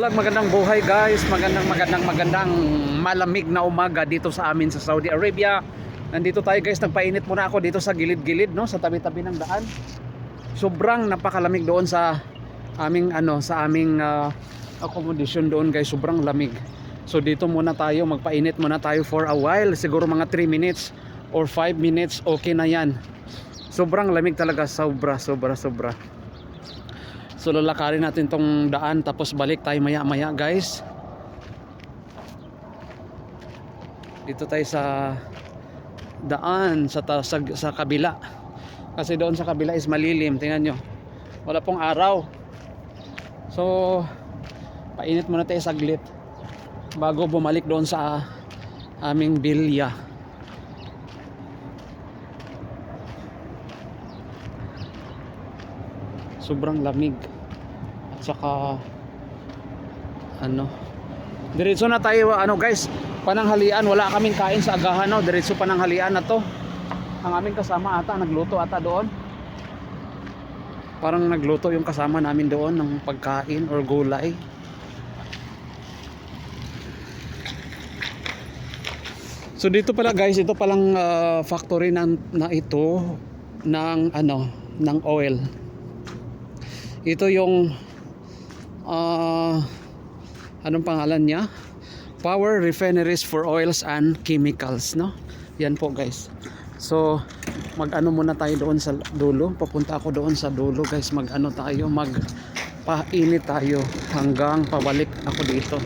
Vlog, magandang buhay guys. Magandang magandang magandang malamig na umaga dito sa amin sa Saudi Arabia. Nandito tayo guys, nagpainit muna ako dito sa gilid-gilid no, sa tabi-tabi ng daan. Sobrang napakalamig doon sa aming ano, sa aming ah, accommodation doon guys, sobrang lamig. So dito muna tayo, magpainit muna tayo for a while, siguro mga 3 minutes or 5 minutes, okay na 'yan. Sobrang lamig talaga, sobra, sobra, sobra. So lalakarin natin tong daan tapos balik tayo maya maya guys. Dito tayo sa daan sa, sa, sa kabila. Kasi doon sa kabila is malilim. Tingnan nyo. Wala pong araw. So painit muna tayo saglit bago bumalik doon sa aming bilya. Sobrang lamig. At saka ano. Diretso na tayo ano guys. Pananghalian wala kaming kain sa agahan no? Diretso pananghalian na to. Ang aming kasama ata nagluto ata doon. Parang nagluto yung kasama namin doon ng pagkain or gulay. So dito pala guys, ito palang ah, factory ng, na ito ng ano, ng oil ito yung ah anong pangalan niya? Power Refineries for Oils and Chemicals no? Yan po guys. So mag ano muna tayo doon sa dulo. Papunta ako doon sa dulo guys. Mag ano tayo mag painit tayo hanggang pabalik ako dito.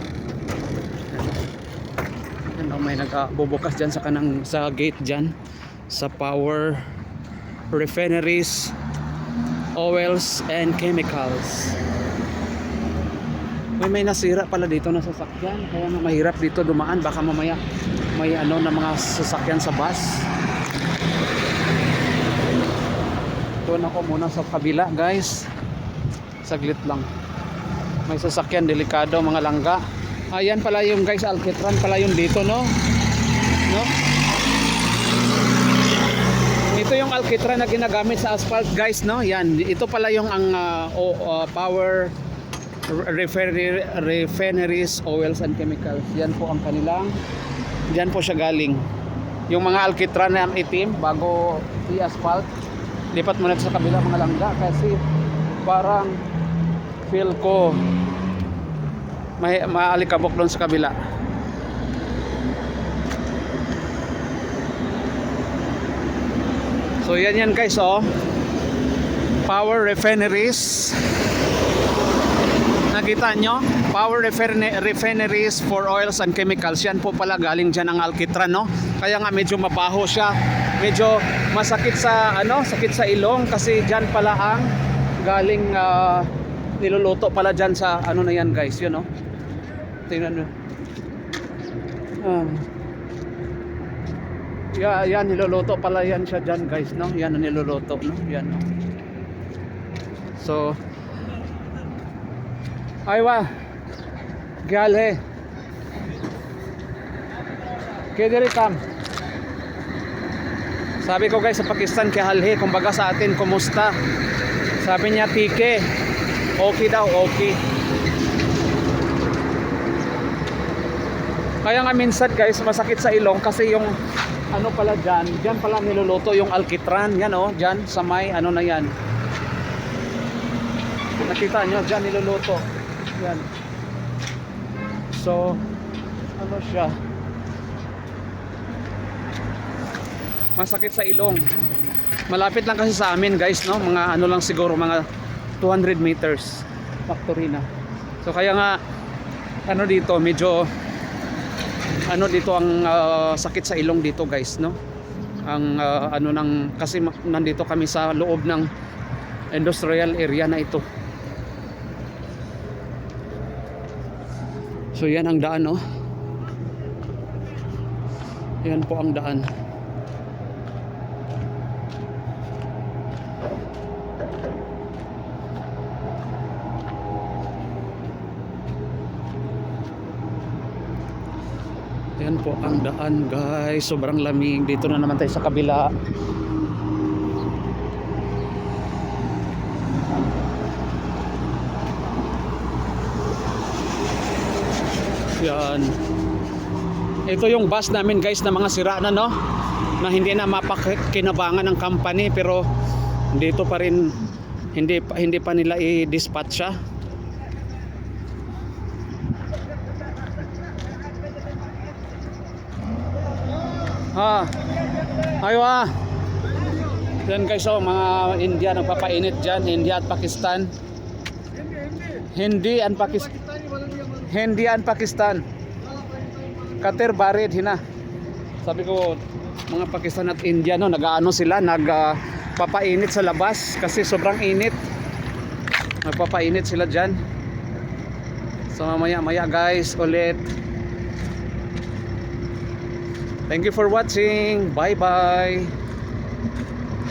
Yan oh, may nagbubukas dyan sa kanang sa gate dyan sa Power Refineries oils and chemicals. May may nasira pala dito na sasakyan. Kaya mahirap dito dumaan. Baka mamaya may ano na mga sasakyan sa bus. Doon ako muna sa kabila guys. Saglit lang. May sasakyan delikado mga langga. Ayan pala yung guys alkitran pala yung dito no? No ito yung alkitran na ginagamit sa asphalt guys no? Yan. Ito pala yung ang ah, o- ah, power refinery, refineries oils and chemicals. Yan po ang kanilang yan po siya galing. Yung mga alkitran na itim bago i-asphalt lipat mo na sa kabila mga langga kasi parang feel ko may maalikabok doon sa kabila So yan yan guys oh. Power refineries. Nakita nyo? Power refine- refineries for oils and chemicals. Yan po pala galing dyan ang alkitran no. Kaya nga medyo mabaho siya. Medyo masakit sa ano, sakit sa ilong kasi dyan pala ang galing ah, niluluto pala dyan sa ano na yan guys, yun no. Tingnan nyo. Ah. Ya, yan niluluto pala yan siya diyan, guys, no? Yan ang niluluto, no? Yan. No? So Aywa. Gyal he. Kedere kam. Sabi ko guys sa Pakistan kay halhe kumbaga sa atin kumusta. Sabi niya tike. Okay daw, okay. Kaya nga minsan guys masakit sa ilong kasi yung ano pala dyan, dyan pala niluluto yung alkitran, yan oh, dyan sa may ano na yan. Nakita nyo, dyan niluluto. Yan. So, ano siya? Masakit sa ilong. Malapit lang kasi sa amin guys, no? Mga ano lang siguro, mga 200 meters factory na. So kaya nga, ano dito, medyo ano dito ang ah, sakit sa ilong dito guys no? Ang ah, ano nang kasi nandito kami sa loob ng industrial area na ito. So yan ang daan no yan po ang daan Yan po ang daan guys. Sobrang lamig. Dito na naman tayo sa kabila. Yan. Ito yung bus namin guys na mga sira na no. Na hindi na mapakinabangan ng company pero dito pa rin hindi hindi pa nila i-dispatch siya. Ha. Ayo ah. Yan guys oh, mga India nagpapainit diyan, India at Pakistan. Hindi and Pakistan. Hindi and Pakistan. Kater Barid hina. Sabi ko mga Pakistan at India no, nag-aano sila, nagpapainit sa labas kasi sobrang init. Nagpapainit sila diyan. So mamaya maya guys ulit. Thank you for watching. Bye bye.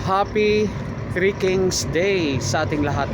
Happy Three Kings Day sa ating lahat.